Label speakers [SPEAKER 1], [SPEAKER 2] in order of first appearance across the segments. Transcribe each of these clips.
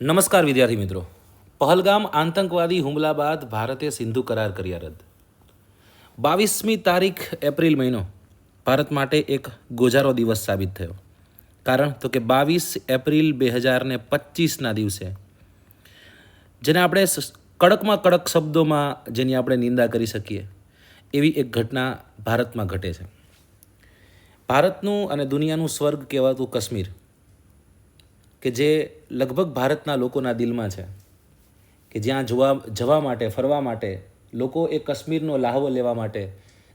[SPEAKER 1] નમસ્કાર વિદ્યાર્થી મિત્રો. પહલગામ આતંકવાદી હુમલા બાદ ભારતે સિંધુ કરાર કર્યા રદ. બાવીસમી તારીખ એપ્રિલ મહિનો ભારત માટે એક ગોજારો દિવસ સાબિત થયો. કારણ તો કે બાવીસ એપ્રિલ બે હજાર ને પચીસના દિવસે જેને આપણે કડકમાં કડક શબ્દોમાં જેની આપણે નિંદા કરી શકીએ, એવી એક ઘટના ભારતમાં ઘટે છે. ભારતનું અને દુનિયાનું સ્વર્ગ કહેવાતું કાશ્મીર કે જે લગભગ ભારતના લોકોના દિલમાં છે, કે જ્યાં જોવા, જવા માટે, ફરવા માટે, લોકો એ કાશ્મીરનો લાહવો લેવા માટે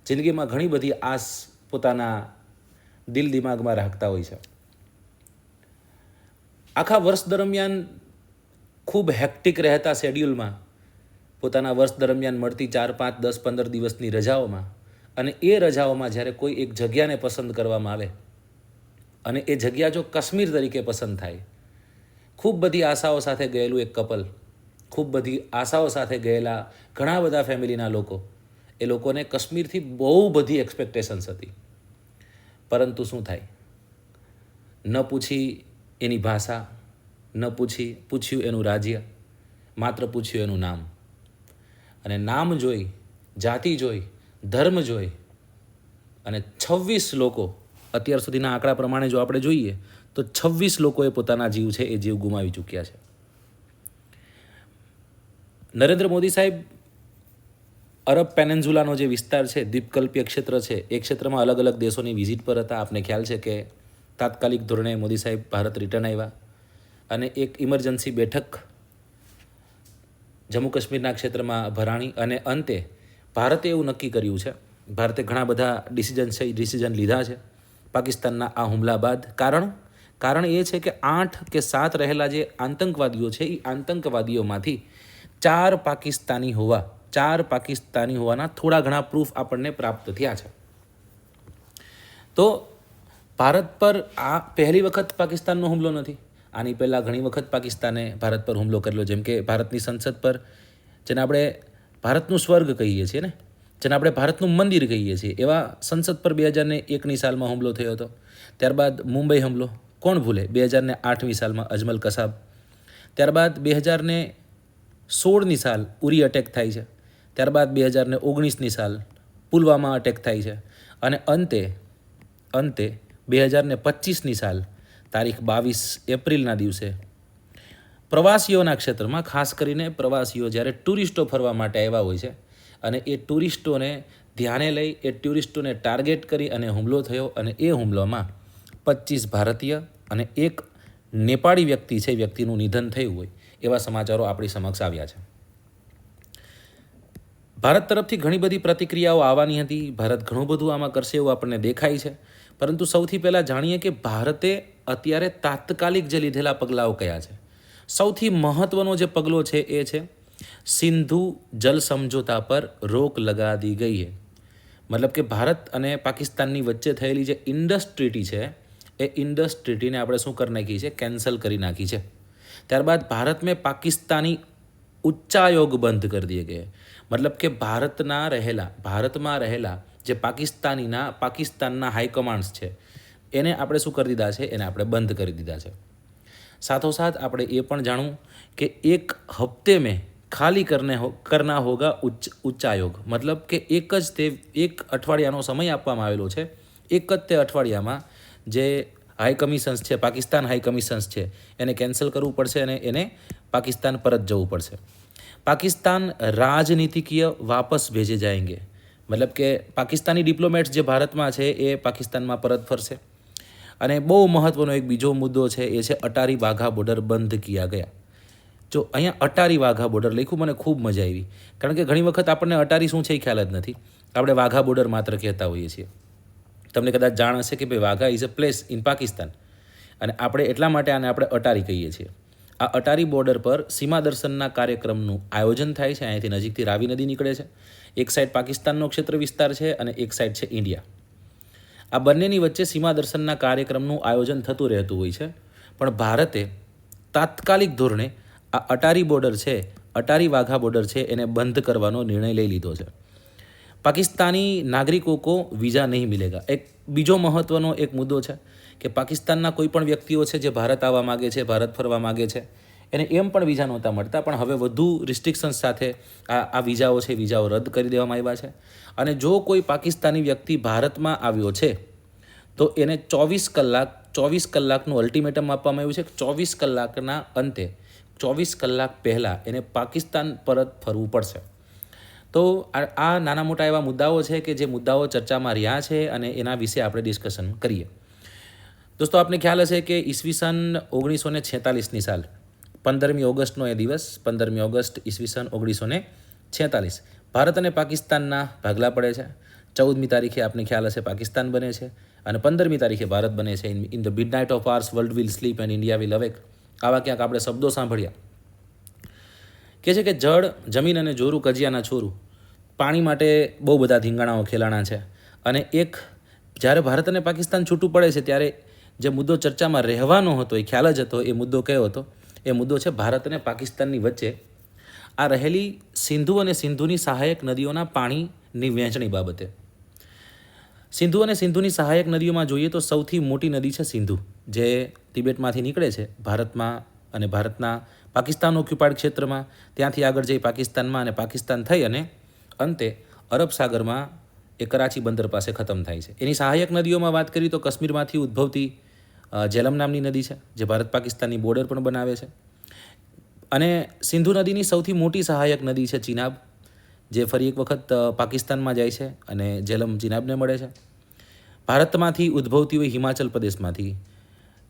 [SPEAKER 1] જિંદગીમાં ઘણી બધી આસ પોતાના દિલ દિમાગમાં રાખતા હોય છે. આખા વર્ષ દરમિયાન ખૂબ હેક્ટિક રહેતા શેડ્યુલમાં પોતાના વર્ષ દરમિયાન મળતી ચાર, પાંચ, દસ, પંદર દિવસની રજાઓમાં અને એ રજાઓમાં જ્યારે કોઈ એક જગ્યાને પસંદ કરવામાં આવે અને એ જગ્યા જો કાશ્મીર તરીકે પસંદ થાય ખૂબ બધી આશાઓ સાથે ગયેલું એક કપલ. ખૂબ બધી આશાઓ સાથે ગયેલા ઘણા બધા ફેમિલીના લોકો. એ લોકોને કાશ્મીરથી બહુ બધી એક્સપેક્ટેશન્સ હતી. પરંતુ શું થાય? ન પૂછી એની ભાષા, ન પૂછી, પૂછ્યું એનું રાજ્ય, માત્ર પૂછ્યું એનું નામ. અને નામ જોઈ, જાતિ જોઈ, ધર્મ જોઈ અને છવ્વીસ લોકો અત્યાર સુધીના આંકડા પ્રમાણે જો આપણે જોઈએ તો છવ્વીસ લોકોએ પોતાના જીવ છે, એ જીવ ગુમાવી ચૂક્યા છે. નરેન્દ્ર મોદી સાહેબ, અરબ પેનેન્ઝુલાનો જે વિસ્તાર છે, દ્વીપકલ્પીય ક્ષેત્ર છે, એ ક્ષેત્રમાં અલગ અલગ દેશોની વિઝિટ પર હતા. આપને ખ્યાલ છે કે તાત્કાલિક ધોરણે મોદી સાહેબ ભારત રિટર્ન આવ્યા અને એક ઇમરજન્સી બેઠક જમ્મુ કાશ્મીરના ક્ષેત્રમાં ભરાણી અને અંતે ભારતે એવું નક્કી કર્યું છે. ભારતે ઘણા બધા ડિસિઝન છે ડિસિઝન લીધા છે. પાકિસ્તાનના આ હુમલા બાદ કારણ કારણ એ છે કે આઠ કે સાત રહેલા જે આતંકવાદીઓ છે એ આતંકવાદીઓમાંથી ચાર પાકિસ્તાની હોવા, ચાર પાકિસ્તાની હોવાના થોડા ઘણા પ્રૂફ આપણને પ્રાપ્ત થયા છે. તો ભારત પર આ પહેલી વખત પાકિસ્તાનનો હુમલો નથી. આની પહેલાં ઘણી વખત પાકિસ્તાને ભારત પર હુમલો કરેલો જેમ કે ભારતની સંસદ પર, જેને આપણે ભારતનું સ્વર્ગ કહીએ છીએ ને, જેને આપણે ભારતનું મંદિર કહીએ છીએ, એવા સંસદ પર બે હજારને એકની સાલમાં હુમલો થયો હતો. ત્યારબાદ મુંબઈ હુમલો કોણ ભૂલે? બે હજારને આઠમી સાલમાં અજમલ કસાબ. ત્યારબાદ બે હજારને સોળની સાલ ઉરી અટેક થાય છે. ત્યારબાદ બે હજારને ઓગણીસની સાલ પુલવામા અટેક થાય છે. અને અંતે અંતે બે હજારને પચીસની સાલ તારીખ બાવીસ એપ્રિલના દિવસે. પ્રવાસીઓના ક્ષેત્રમાં, ખાસ કરીને પ્રવાસીઓ જ્યારે ટુરિસ્ટો ફરવા માટે આવ્યા હોય છે અને એ ટુરિસ્ટોને ધ્યાને લઈ, એ ટુરિસ્ટોને ટાર્ગેટ કરી અને હુમલો થયો અને એ હુમલામાં પચીસ ભારતીય અને એક નેપાળી વ્યક્તિ છે, વ્યક્તિનું નિધન થયું હોય, એવા સમાચારો આપણી સમક્ષ આવ્યા છે. ભારત તરફથી ઘણી બધી પ્રતિક્રિયાઓ આવવાની હતી. ભારત ઘણું બધું આમાં કરશે એવું આપણને દેખાય છે. પરંતુ સૌથી પહેલાં જાણીએ કે ભારતે અત્યારે તાત્કાલિક જે લીધેલા પગલાઓ કયા છે? સૌથી મહત્ત્વનો જે પગલો છે એ છે, સિંધુ જલ સમજોતા પર રોક લગા દી ગઈ है મતલબ કે ભારત અને પાકિસ્તાનની વચ્ચે થયેલી જે ઇન્ડસ ટ્રીટી છે એ ઇન્ડસ ટ્રીટીને આપણે શું કરી નાખી છે? કેન્સલ કરી નાખી છે. ત્યારબાદ ભારત મેં પાકિસ્તાની ઉચ્ચાયોગ બંધ કરી દઈએ ગયે મતલબ કે ભારતના રહેલા, ભારતમાં રહેલા જે પાકિસ્તાનીના, પાકિસ્તાનના હાઈકમાન્ડ્સ છે, એને આપણે શું કરી દીધા છે? એને આપણે બંધ કરી દીધા છે. સાથોસાથ આપણે એ પણ જાણવું કે એક હપ્તે મેં ખાલી કરને કરના હોગા ઉચ્ચ ઉચ્ચાયોગ મતલબ કે એક જ તે, એક અઠવાડિયાનો સમય આપવામાં આવેલો છે. એક જ તે અઠવાડિયામાં જે હાઈ કમિશન્સ છે, પાકિસ્તાન હાઈ કમિશન્સ છે, એને કેન્સલ કરવું પડશે અને એને પાકિસ્તાન પરત જવું પડશે. પાકિસ્તાન રાજનીતિકીય વાપસ ભેજે જાયંગે. મતલબ કે પાકિસ્તાની ડિપ્લોમેટ્સ જે ભારતમાં છે, એ પાકિસ્તાનમાં પરત ફરશે. અને બહુ મહત્ત્વનો એક બીજો મુદ્દો છે, એ છે અટારી વાઘા બોર્ડર બંધ કિયા ગયા. જો અહીંયા અટારી વાઘા બોર્ડર લખ્યું, મને ખૂબ મજા આવી. કારણ કે ઘણી વખત આપણને અટારી શું છે એ ખ્યાલ જ નથી. આપણે વાઘા બોર્ડર માત્ર કહેતા હોઈએ છીએ. તમને કદાચ જાણ હશે કે ભાઈ Wagah is a place in Pakistan. અને આપણે એટલા માટે આને આપણે અટારી કહીએ છીએ. આ અટારી બોર્ડર પર સીમા દર્શનના કાર્યક્રમનું આયોજન થાય છે. અહીંયાથી નજીકથી રાવી નદી નીકળે છે. એક સાઈડ પાકિસ્તાનનો ક્ષેત્ર વિસ્તાર છે અને એક સાઈડ છે ઇન્ડિયા. આ બંનેની વચ્ચે સીમા દર્શનના કાર્યક્રમનું આયોજન થતું રહેતું હોય છે. પણ ભારતે તાત્કાલિક ધોરણે આ અટારી બોર્ડર છે, અટારી વાઘા બોર્ડર છે, એને બંધ કરવાનો નિર્ણય લઈ લીધો છે. પાકિસ્તાની નાગરિકો કો વિઝા નહીં મિલેગા. એક બીજો મહત્ત્વનો એક મુદ્દો છે કે પાકિસ્તાનના કોઈ પણ વ્યક્તિઓ છે જે ભારત આવવા માગે છે, ભારત ફરવા માગે છે, એને એમ પણ વિઝા નહોતા મળતા. પણ હવે વધુ રિસ્ટ્રિક્શન્સ સાથે આ આ વિઝાઓ છે વિઝાઓ રદ કરી દેવામાં આવ્યા છે. અને જો કોઈ પાકિસ્તાની વ્યક્તિ ભારતમાં આવ્યો છે, તો એને ચોવીસ કલાક, ચોવીસ કલાકનું અલ્ટિમેટમ આપવામાં આવ્યું છે ચોવીસ કલાકના અંતે, ચોવીસ કલાક પહેલાં એને પાકિસ્તાન પરત ફરવું પડશે. તો આ નાના મોટા એવા મુદ્દાઓ છે કે જે મુદ્દાઓ ચર્ચામાં રહ્યા છે અને એના વિશે આપણે ડિસ્કશન કરીએ. દોસ્તો, આપને ખ્યાલ હશે કે ઈસવીસન ઓગણીસો ને છેતાલીસની સાલ. પંદરમી ઓગસ્ટનો એ દિવસ, પંદરમી ઓગસ્ટ ઈસવીસન ઓગણીસો ને છેતાલીસ. ભારત અને પાકિસ્તાનના ભાગલા પડે છે. ચૌદમી તારીખે આપને ખ્યાલ હશે પાકિસ્તાન બને છે અને પંદરમી તારીખે ભારત બને છે. In the midnight of hours world will sleep and India will awake. આવા ક્યાંક આપણે શબ્દો સાંભળ્યા. કે છે કે જળ, જમીન અને જોરું કજિયાના છોરું. પાણી માટે બહુ બધા ધીંગાણાઓ ખેલાણા છે. અને એક, જ્યારે ભારત અને પાકિસ્તાન છૂટું પડે છે, ત્યારે જે મુદ્દો ચર્ચામાં રહેવાનો હતો, એ ખ્યાલ જ હતો, એ મુદ્દો કયો હતો? એ મુદ્દો છે ભારત અને પાકિસ્તાનની વચ્ચે આ રહેલી સિંધુ અને સિંધુની સહાયક નદીઓના પાણીની વહેંચણી બાબતે. સિંધુ અને સિંધુની સહાયક નદીઓમાં જોઈએ તો સૌથી મોટી નદી છે સિંધુ, જે તિબેટમાંથી નીકળે છે. ભારતમાં અને ભારતના પાકિસ્તાન ઓક્યુપાઈડ ક્ષેત્રમાં, ત્યાંથી આગળ જઈ પાકિસ્તાનમાં અને પાકિસ્તાન થઈ અને અંતે અરબ સાગરમાં એ કરાચી બંદર પાસે ખતમ થાય છે. એની સહાયક નદીઓમાં વાત કરીએ તો કાશ્મીરમાંથી ઉદ્ભવતી જેલમ નામની નદી છે, જે ભારત પાકિસ્તાનની બોર્ડર પણ બનાવે છે. અને સિંધુ નદીની સૌથી મોટી સહાયક નદી છે ચિનાબ, જે ફરી એક વખત પાકિસ્તાનમાં જાય છે અને જેલમ ચિનાબને મળે છે. ભારતમાંથી ઉદ્ભવતી હોય હિમાચલ પ્રદેશમાંથી,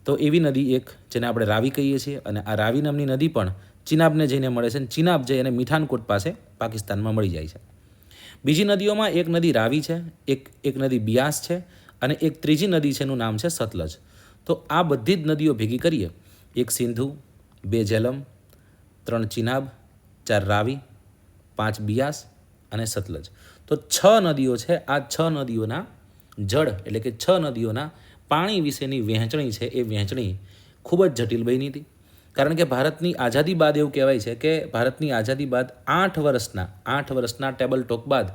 [SPEAKER 1] તો એવી નદી એક જેને આપણે રાવી કહીએ છીએ અને આ રાવી નામની નદી પણ ચિનાબને જઈને મળે છે અને ચિનાબ જે એને મીઠાનકોટ પાસે પાકિસ્તાનમાં મળી જાય છે. બીજી નદીઓમાં એક નદી રાવી છે, એક એક નદી બિયાસ છે અને એક ત્રીજી નદી છે એનું નામ છે સતલજ. તો આ બધી જ નદીઓ ભેગી કરીએ. એક સિંધુ, બે જેલમ, ત્રણ ચિનાબ, ચાર રાવી, પાંચ બિયાસ અને સતલજ. તો છ નદીઓ છે, આ છ નદીઓના જળ એટલે કે છ નદીઓના પાણી વિશેની વહેંચણી છે, એ વહેંચણી ખૂબ જ જટિલ બની હતી. કારણ કે ભારતની આઝાદી બાદ એવું કહેવાય છે કે ભારતની આઝાદી બાદ આઠ વર્ષના આઠ વર્ષના ટેબલ ટોક બાદ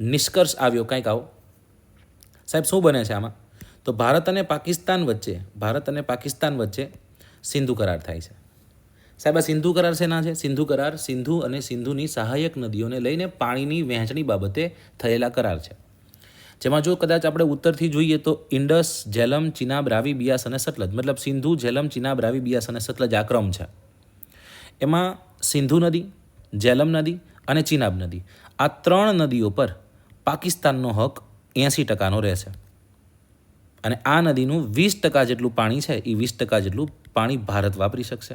[SPEAKER 1] નિષ્કર્ષ આવ્યો. કંઈક આવો. સાહેબ, શું બને છે આમાં? તો ભારત અને પાકિસ્તાન વચ્ચે, ભારત અને પાકિસ્તાન વચ્ચે સિંધુ કરાર થાય છે. સાહેબ, આ સિંધુ કરાર શેના છે? સિંધુ કરાર સિંધુ અને સિંધુની સહાયક નદીઓને લઈને પાણીની વહેંચણી બાબતે થયેલા કરાર છે. જેમાં જો કદાચ આપણે ઉત્તરથી જોઈએ તો ઇન્ડસ, જેલમ, ચિનાબ, રાવી, બિયાસ અને સતલજ. મતલબ સિંધુ, જેલમ, ચિનાબ, રાવી, બિયાસ અને સતલજ આ ક્રમ છે. એમાં સિંધુ નદી, જેલમ નદી અને ચિનાબ નદી. આ ત્રણ નદીઓ પર પાકિસ્તાનનો હક એંસી ટકાનો રહેશે. અને આ નદીનું વીસ ટકા જેટલું પાણી છે એ વીસ ટકા જેટલું પાણી ભારત વાપરી શકશે.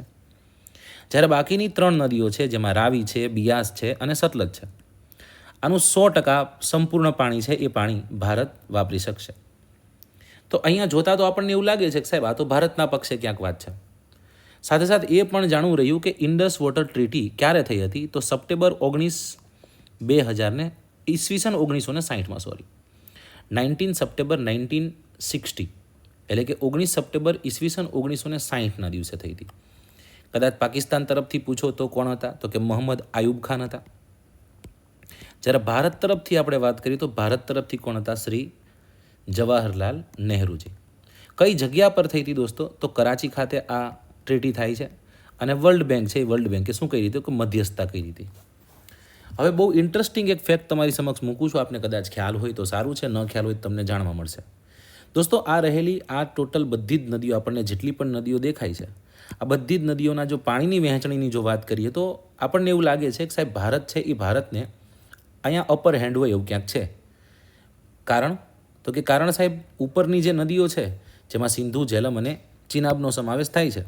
[SPEAKER 1] જ્યારે બાકીની ત્રણ નદીઓ છે, જેમાં રાવી છે, બિયાસ છે અને સતલજ છે આનું સો ટકા સંપૂર્ણ પાણી છે, એ પાણી ભારત વાપરી શકશે. તો અહીંયા જોતા તો આપણને એવું લાગે છે કે સાહેબ, આ તો ભારતના પક્ષે ક્યાંક વાત છે. સાથે સાથે એ પણ જાણવું રહ્યું કે ઇન્ડસ વોટર ટ્રીટી ક્યારે થઈ હતી? તો સપ્ટેમ્બર ઓગણીસ બે હજારને ઈસવીસન ઓગણીસો ને સાહીઠમાં, sorry. Nineteen September nineteen sixty, એટલે કે ઓગણીસ સપ્ટેમ્બર ઈસવીસન ઓગણીસો ને સાહીઠના દિવસે થઈ હતી. કદાચ પાકિસ્તાન તરફથી પૂછો તો કોણ હતા? તો કે મોહમ્મદ આયુબ ખાન હતા. જ્યારે ભારત તરફથી આપણે વાત કરીએ તો ભારત તરફથી કોણ હતા? શ્રી જવાહરલાલ નહેરુજી. કઈ જગ્યા પર થઈ હતી દોસ્તો? તો કરાચી ખાતે આ ટ્રીટી થાય છે અને વર્લ્ડ બેંક છે એ વર્લ્ડ બેંકે શું કહી હતી કે મધ્યસ્થતા કરી હતી હવે બહુ ઇન્ટરેસ્ટિંગ એક ફેક્ટ તમારી સમક્ષ મૂકું છું. આપને કદાચ ખ્યાલ હોય તો સારું છે, ન ખ્યાલ હોય તમને જાણવા મળશે. દોસ્તો, આ રહેલી આ ટોટલ બધી જ નદીઓ આપણને જેટલી પણ નદીઓ દેખાય છે, આ બધી જ નદીઓના જો પાણીની વહેંચણીની જો વાત કરીએ તો આપણને એવું લાગે છે કે સાહેબ, ભારત છે એ ભારતને અહીંયા અપર હેન્ડ હોય એવું ક્યાંક છે. કારણ? તો કે કારણ સાહેબ, ઉપરની જે નદીઓ છે, જેમાં સિંધુ, જેલમ અને ચિનાબનો સમાવેશ થાય છે,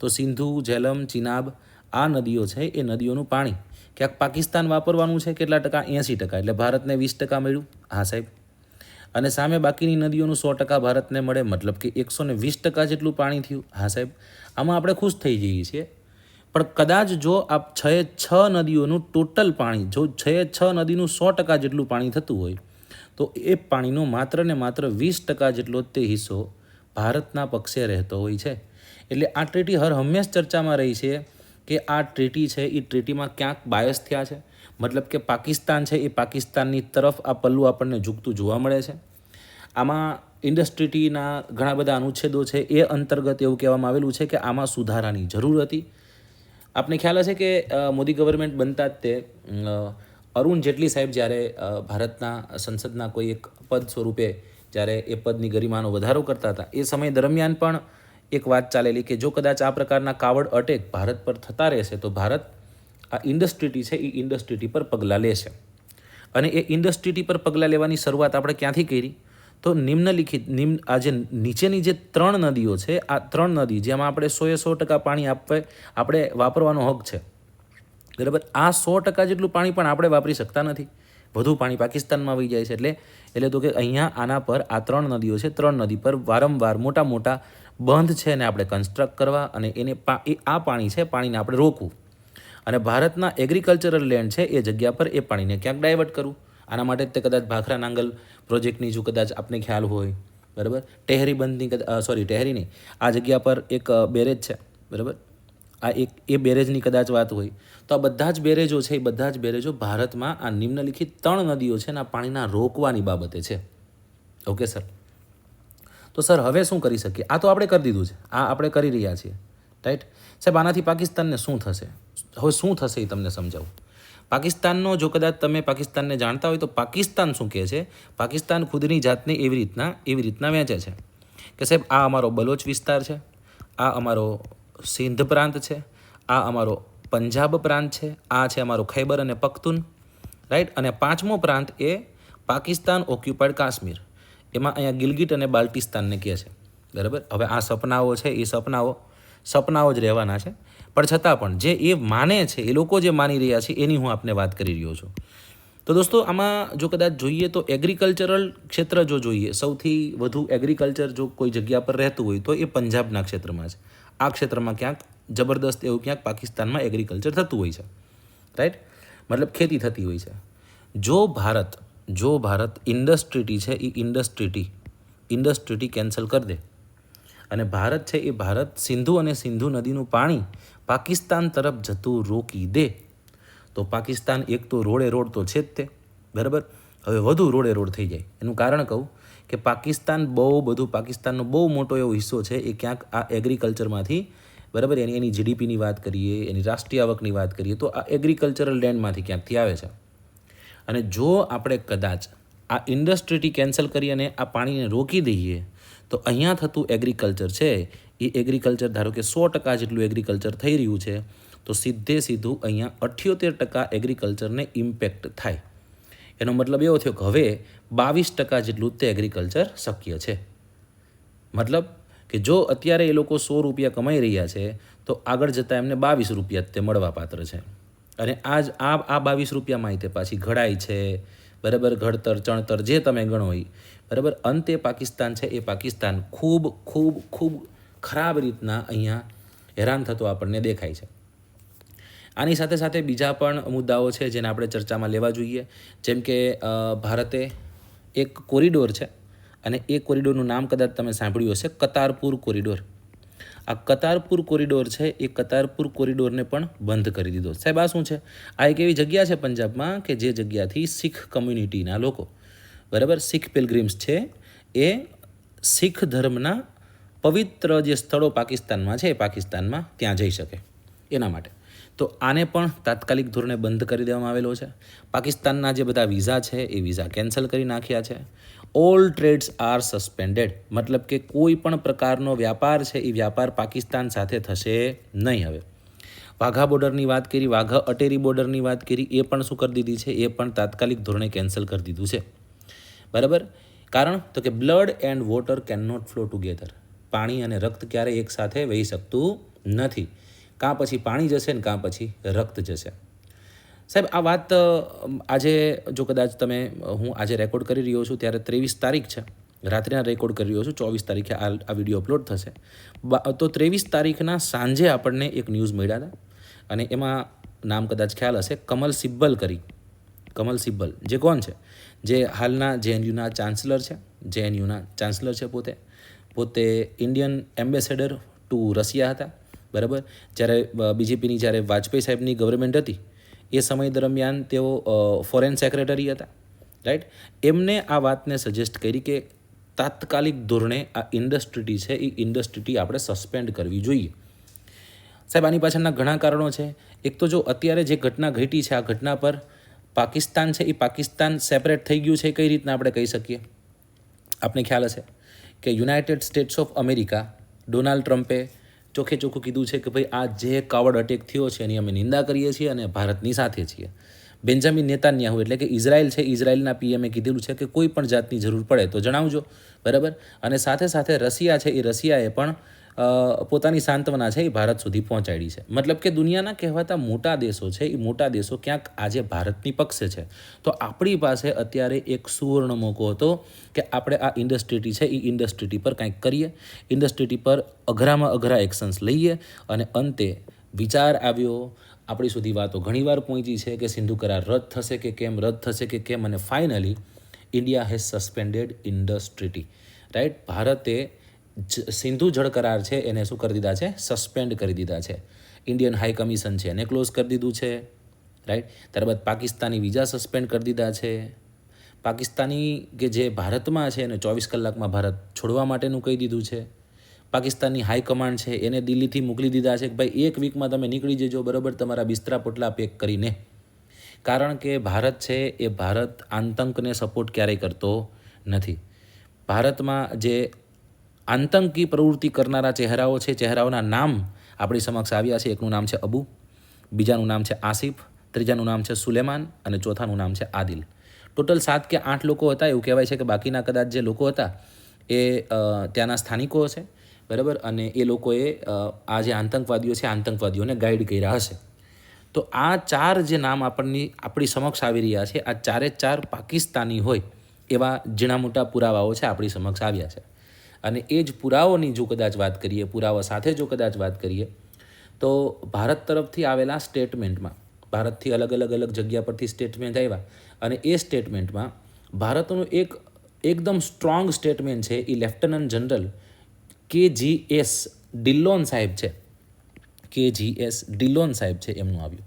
[SPEAKER 1] તો સિંધુ, જેલમ, ચિનાબ આ નદીઓ છે, એ નદીઓનું પાણી. ક્યાંક પાકિસ્તાન વાપરવાનું છે, કેટલા ટકા? એંસી ટકા. એટલે ભારતને વીસ ટકા મળ્યું? હા, સાહેબ. અને સામે બાકીની નદીઓનું સો ટકા ભારતને મળે, મતલબ કે એકસો વીસ ટકા જેટલું પાણી થયું. હા, સાહેબ. આમાં આપણે ખુશ થઈ જઈએ છીએ. પણ કદાચ જો આ છ છ નદીઓનું ટોટલ પાણી, જો છ છ નદીનું સો ટકા જેટલું પાણી થતું હોય, તો એ પાણીનો માત્ર ને માત્ર વીસ ટકા જેટલો તે હિસ્સો ભારતના પક્ષે રહેતો હોય છે. એટલે આ ટ્રીટી હર હંમેશ ચર્ચામાં રહી છે કે આ ટ્રીટી છે એ ટ્રીટીમાં ક્યાંક બાયસ થયા છે. મતલબ કે પાકિસ્તાન છે, એ પાકિસ્તાનની તરફ આ પલ્લું આપણને ઝૂકતું જોવા મળે છે. આમાં ઇન્ડસ્ટ્રીટીના ઘણા બધા અનુચ્છેદો છે, એ અંતર્ગત એવું કહેવામાં આવેલું છે કે આમાં સુધારાની જરૂર હતી. આપને ખ્યાલ હશે કે મોદી ગવર્મેન્ટ બનતા જ તે અરુણ જેટલી સાહેબ જ્યારે ભારતના સંસદના કોઈ એક પદ સ્વરૂપે જ્યારે એ પદની ગરિમાનો વધારો કરતા હતા, એ સમય દરમિયાન પણ એક વાત ચાલેલી કે જો કદાચ આ પ્રકારના કાવડ અટેક ભારત પર થતા રહેશે, તો ભારત આ ઇન્ડસ્ટ્રીટી છે, એ ઇન્ડસ્ટ્રીટી પર પગલાં લેશે. અને એ ઇન્ડસ્ટ્રીટી પર પગલાં લેવાની શરૂઆત આપણે ક્યાંથી કરી? તો નિમ્નલિખિત, નિમ્ન, આ જે નીચેની જે ત્રણ નદીઓ છે, આ ત્રણ નદી જેમાં આપણે સોએ સો ટકા પાણી આપવા, આપણે વાપરવાનો હક છે. બરાબર? આ સો ટકા જેટલું પાણી પણ આપણે વાપરી શકતા નથી. વધુ પાણી પાકિસ્તાનમાં આવી જાય છે એટલે એટલે તો કે અહીંયા આના પર આ ત્રણ નદીઓ છે, ત્રણ નદી પર વારંવાર મોટા મોટા બંધ છે એને આપણે કન્સ્ટ્રક્ટ કરવા અને એને એ આ પાણી છે, પાણીને આપણે રોકવું. અને ભારતના એગ્રીકલ્ચરલ લેન્ડ છે એ જગ્યા પર એ પાણીને ક્યાંક ડાયવર્ટ કરવું. આના માટે જ તે કદાચ ભાખરા નાંગલ પ્રોજેક્ટની જો કદાચ આપને ખ્યાલ હોય, બરાબર? ટેહરી બંધની સોરી ટેહરી નહીં. આ જગ્યા પર એક બેરેજ છે, બરાબર? આ એક, એ બેરેજની કદાચ વાત હોય. તો આ બધા જ બેરેજો છે, એ બધા જ બેરેજો ભારતમાં આ નિમ્નલિખિત ત્રણ નદીઓ છે અને આ પાણીના રોકવાની બાબતે છે. Okay, sir? તો, સર, હવે શું કરી શકીએ? આ તો આપણે કરી દીધું છે. આ આપણે કરી રહ્યા છીએ. રાઈટ? સાહેબ, આનાથી પાકિસ્તાનને શું થશે? હવે શું થશે એ તમને સમજાવું? પાકિસ્તાનનો જો કદાચ તમે પાકિસ્તાનને જાણતા હોય તો પાકિસ્તાન શું કહે છે? પાકિસ્તાન ખુદની જાતને એવી રીતના એવી રીતના વહેંચે છે. કે સાહેબ, આ અમારો બલોચ વિસ્તાર છે, આ અમારો સિંધ પ્રાંત છે, આ અમારો પંજાબ પ્રાંત છે, આ છે અમારો ખૈબર અને પખ્તુન રાઈટ અને પાંચમો પ્રાંત એ પાકિસ્તાન ઓક્યુપાઈડ કાશ્મીર. એમાં અહીંયા ગિલગિટ અને બાલ્ટિસ્તાનને કહે છે. બરાબર? હવે આ સપનાઓ છે, એ સપનાઓ સપનાઓ જ રહેવાના છે. પણ છતાં પણ જે એ માને છે, એ લોકો જે માની રહ્યા છે, એની હું આપને વાત કરી રહ્યો છું. તો દોસ્તો, આમાં જો કદાચ જોઈએ તો એગ્રીકલ્ચરલ ક્ષેત્ર જો જોઈએ, સૌથી વધુ એગ્રીકલ્ચર જો કોઈ જગ્યા પર રહેતું હોય તો એ પંજાબના ક્ષેત્રમાં છે. આ ક્ષેત્રમાં ક્યાંક જબરદસ્ત એવું ક્યાંક પાકિસ્તાનમાં એગ્રીકલ્ચર થતું હોય છે. રાઈટ મતલબ ખેતી થતી હોય છે. જો ભારત જો ભારત ઇન્ડસ્ટ્રીટી છે, એ ઇન્ડસ્ટ્રીટી ઇન્ડસ્ટ્રીટી કેન્સલ કરી દે. અને ભારત છે એ ભારત સિંધુ અને સિંધુ નદીનું પાણી પાકિસ્તાન તરફ જતું રોકી દે. તો પાકિસ્તાન એક તો રોડે રોડ તો છે જ તે, બરાબર? હવે વધુ રોડે રોડ થઈ જાય. એનું કારણ કહું કે પાકિસ્તાન બહુ બધું, પાકિસ્તાનનો બહુ મોટો એવો હિસ્સો છે, એ ક્યાંક આ એગ્રીકલ્ચરમાંથી બરાબર? એની એની જીડીપીની વાત કરીએ, એની રાષ્ટ્રીય આવકની વાત કરીએ, તો આ એગ્રીકલ્ચરલ લેન્ડમાંથી ક્યાંકથી આવે છે. અને જો આપણે કદાચ આ ઇન્ડસ્ટ્રીથી કેન્સલ કરી અને આ પાણીને રોકી દઈએ, તો અહીંયા થતું એગ્રીકલ્ચર છે એ એગ્રીકલ્ચર ધારો કે સો ટકા જેટલું એગ્રીકલ્ચર થઈ રહ્યું છે, તો સીધે સીધું અહીંયા અઠ્યોતેર ટકા એગ્રીકલ્ચરને ઇમ્પેક્ટ થાય. એનો મતલબ એવો થયો કે હવે બાવીસ ટકા જેટલું તે એગ્રીકલ્ચર શક્ય છે. મતલબ કે જો અત્યારે એ લોકો સો રૂપિયા કમાઈ રહ્યા છે, તો આગળ જતાં એમને બાવીસ રૂપિયા તે મળવા પાત્ર છે. અને આજ આ આ બાવીસ રૂપિયામાં તે પાછી ઘડાઈ છે, બરાબર? ઘડતર, ચણતર, જે તમે ગણો એ બરાબર? અંતે પાકિસ્તાન છે, એ પાકિસ્તાન ખૂબ ખૂબ ખૂબ ખરાબ રીતના અહીંયા હેરાન થતો આપણને દેખાય છે. આની સાથે સાથે બીજા પણ મુદ્દાઓ છે જેને આપણે ચર્ચામાં લેવા જોઈએ. જેમ કે ભારતે એક કોરિડોર છે અને એ કોરિડોરનું નામ કદાચ તમે સાંભળ્યું હશે, કતારપુર કોરિડોર. આ કતારપુર કોરિડોર છે, એ કતારપુર કોરિડોરને પણ બંધ કરી દીધો. સાહેબ, આ શું છે? આ એક એવી જગ્યા છે પંજાબમાં કે જે જગ્યાથી શીખ કમ્યુનિટીના લોકો, બરાબર? શીખ પિલગ્રીમ્સ છે એ શીખ ધર્મના પવિત્ર જે સ્થળો પાકિસ્તાનમાં છે એ પાકિસ્તાનમાં ત્યાં જઈ શકે એના માટે. તો આને પણ તાત્કાલિક ધોરણે બંધ કરી દેવામાં આવેલો છે. પાકિસ્તાનના જે બધા વિઝા છે એ વિઝા કેન્સલ કરી નાખ્યા છે. ઓલ ટ્રેડ્સ આર સસ્પેન્ડેડ મતલબ કે કોઈ પણ પ્રકારનો વ્યાપાર છે એ વ્યાપાર પાકિસ્તાન સાથે થશે નહીં હવે. વાઘા બોર્ડરની વાત કરી, વાઘા અટેરી બોર્ડરની વાત કરી, એ પણ શું કરી દીધી છે? એ પણ તાત્કાલિક ધોરણે કેન્સલ કરી દીધું છે. બરાબર? કારણ તો કે blood and water can not flow together પાણી અને રક્ત ક્યારેય એકસાથે વહી શકતું નથી. કાં પછી પાણી જશે ને કાં પછી રક્ત જશે. સાહેબ, આ વાત આજે જો કદાચ તમે હું આજે રેકોર્ડ કરી રહ્યો છું ત્યારે ત્રેવીસ તારીખ છે. રાત્રેના રેકોર્ડ કરી રહ્યો છું. ચોવીસ તારીખે આ આ વીડિયો અપલોડ થશે. તો ત્રેવીસ તારીખના સાંજે આપણને એક ન્યૂઝ મળ્યા હતા. અને એમાં નામ કદાચ ખ્યાલ હશે, કમલ સિબ્બલ કરી. કમલ સિબ્બલ. જે કોણ છે? જે હાલના જેએનયુના ચાન્સલર છે. જેએનયુના ચાન્સલર છે પોતે. પોતે ઇન્ડિયન એમ્બેસેડર ટુ રશિયા હતા, બરાબર? જ્યારે બીજેપીની જ્યારે વાજપેયી સાહેબની ગવર્મેન્ટ હતી, એ સમય દરમિયાન તેઓ ફોરેન સેક્રેટરી હતા રાઈટ એમને આ વાતને સજેસ્ટ કરી કે તાત્કાલિક ધોરણે આ ઇન્ડસ્ટ્રીટી છે, એ ઇન્ડસ્ટ્રીટી આપણે સસ્પેન્ડ કરવી જોઈએ. સાહેબ, આની પાછળના ઘણા કારણો છે. એક તો જો અત્યારે જે ઘટના ઘટી છે, આ ઘટના પર પાકિસ્તાન છે, એ પાકિસ્તાન સેપરેટ થઈ ગયું છે કઈ રીતના આપણે કહી શકીએ? આપને ખ્યાલ હશે? કે United States of America Donald ટ્રમ્પે ચોખ્ખે ચોખ્ખું કીધું છે કે ભાઈ, આ જે કાવડ અટેક થયો છે એની અમે નિંદા કરીએ છીએ અને ભારતની સાથે છીએ. બેન્જામિન નેતાન્યાહુ એટલે કે ઇઝરાયલ છે, ઇઝરાયલના પીએમએ કીધેલું છે કે કોઈ પણ જાતની જરૂર પડે તો જણાવજો. બરાબર? અને સાથે સાથે રશિયા છે, એ રશિયાએ પણ પોતાની સાંત્વના છે એ ભારત સુધી પહોંચાડી છે. મતલબ કે દુનિયાના કહેવાતા મોટા દેશો છે, એ મોટા દેશો ક્યાંક આજે ભારતની પક્ષે છે. તો આપણી પાસે અત્યારે એક સુવર્ણ મોકો હતો કે આપણે આ ઇન્ડસ્ટ્રીટી છે એ ઇન્ડસ્ટ્રીટી પર કંઈક કરીએ. ઇન્ડસ્ટ્રીટી પર અઘરામાં અઘરા એક્શન્સ લઈએ અને અંતે વિચાર આવ્યો, આપણી સુધી વાતો ઘણીવાર પહોંચી છે કે સિંધુ કરાર રદ થશે કે કેમ રદ થશે કે કેમ, અને finally India has suspended Indus treaty right ભારતે સિંધુ જળ કરાર છે, એને શું કરી દીધા છે? સસ્પેન્ડ કરી દીધા છે. ઇન્ડિયન હાઈ કમિશન છે, એને ક્લોઝ કરી દીધું છે. રાઈટ ત્યારબાદ પાકિસ્તાની વિઝા સસ્પેન્ડ કરી દીધા છે. પાકિસ્તાની કે જે ભારતમાં છે, એને ચોવીસ કલાકમાં ભારત છોડવા માટેનું કહી દીધું છે. પાકિસ્તાનની હાઈ કમાન્ડ છે, એને દિલ્હીથી મોકલી દીધા છે કે ભાઈ, એક વીકમાં તમે નીકળી જજો, બરાબર? તમારા બિસ્તરા પોટલા પેક કરીને. કારણ કે ભારત છે, એ ભારત આતંકને સપોર્ટ ક્યારેય કરતો નથી. ભારતમાં જે આતંકી પ્રવૃત્તિ કરનારા ચહેરાઓ છે. ચહેરાઓના નામ આપણી સમક્ષ આવ્યા છે. એકનું નામ છે અબુ, બીજાનું નામ છે આસિફ, ત્રીજાનું નામ છે સુલેમાન અને ચોથાનું નામ છે આદિલ. ટોટલ સાત કે આઠ લોકો હતા. એવું કહેવાય છે કે બાકીના કદાચ જે લોકો હતા એ ત્યાંના સ્થાનિકો હશે. બરાબર? અને એ લોકોએ આ જે આતંકવાદીઓ છે, આતંકવાદીઓને ગાઈડ કર્યા હશે. તો આ ચાર જે નામ આપણની, આપણી સમક્ષ આવી રહ્યા છે. આ ચારે ચાર પાકિસ્તાની હોય એવા ઝીણા મોટા પુરાવાઓ છે આપણી સમક્ષ આવ્યા છે. અને એ જ પુરાવોની જો કદાચ વાત કરીએ, પુરાવા સાથે જો કદાચ વાત કરીએ, તો ભારત તરફથી આવેલા સ્ટેટમેન્ટમાં, ભારતથી અલગ અલગ અલગ જગ્યા પરથી સ્ટેટમેન્ટ આવ્યા અને એ સ્ટેટમેન્ટમાં ભારતનું એક એકદમ સ્ટ્રોંગ સ્ટેટમેન્ટ છે એ લેફ્ટનન્ટ જનરલ કે જી એસ ડિલ્લોન સાહેબ છે. કે જી એસ ડિલોન સાહેબ છે એમનું આવ્યું.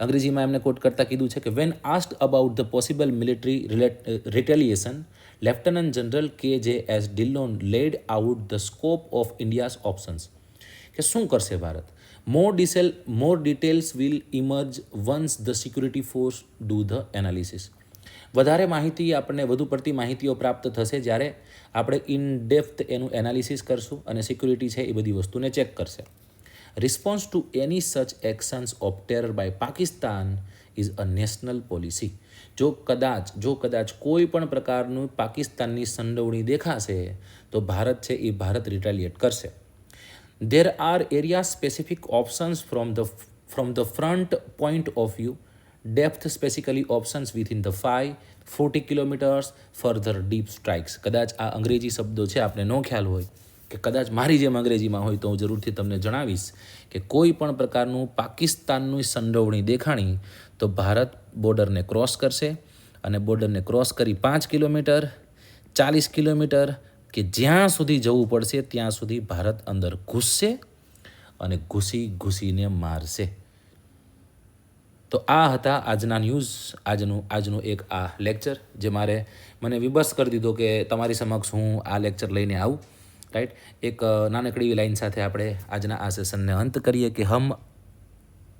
[SPEAKER 1] અંગ્રેજીમાં એમને કોટ કરતાં કીધું છે કે when asked about the possible military retaliation lieutenant general K J S Dhillon laid out the scope of India's options કે શું કરશે Bharat? More ડિસેલ more details will emerge once the security force do the analysis વધારે માહિતી આપણને, વધુ પડતી માહિતીઓ પ્રાપ્ત થશે જ્યારે આપણે ઇન ડેપ્થ એનું એનાલિસિસ કરશું અને સિક્યુરિટી છે એ બધી વસ્તુને ચેક કરશે. Response to any such actions of terror by Pakistan is a national policy જો કદાચ જો કદાચ કોઈ પણ પ્રકારનું પાકિસ્તાનની સંડોવણી દેખાશે તો ભારત છે એ ભારત રિટાલિએટ કરશે there are area specific options from the from the front point of view depth specifically options within the 5 40 kilometers further deep strikes કદાચ આ અંગ્રેજી શબ્દો છે આપણે નો ખ્યાલ હોય કે કદાચ મારી જેમ અંગ્રેજીમાં હોય તો હું જરૂરથી તમને જણાવીશ કે કોઈ પણ પ્રકારનું પાકિસ્તાનની સંડોવણી દેખાણી તો ભારત બોર્ડરને ક્રોસ કરશે અને બોર્ડરને ક્રોસ કરી પાંચ કિલોમીટર, ચાલીસ કિલોમીટર કે જ્યાં સુધી જવું પડશે ત્યાં સુધી ભારત અંદર ઘૂસશે અને ઘૂસી ઘૂસીને મારશે. તો આ હતા આજના ન્યૂઝ, આજનું આજનું એક આ લેક્ચર, જે મારે મને વિબસ કરી દીધો કે તમારી સમક્ષ હું આ લેક્ચર લઈને આવું. રાઈટ એક અ, નાનકડી લાઈન સાથે આપણે આજના આ સેશનને અંત કરીએ કે હમ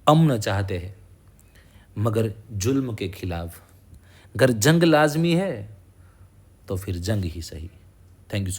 [SPEAKER 1] અમન ચાહતે હૈ मगर जुल्म के खिलाफ अगर जंग लाजमी है तो फिर जंग ही सही थैंक यू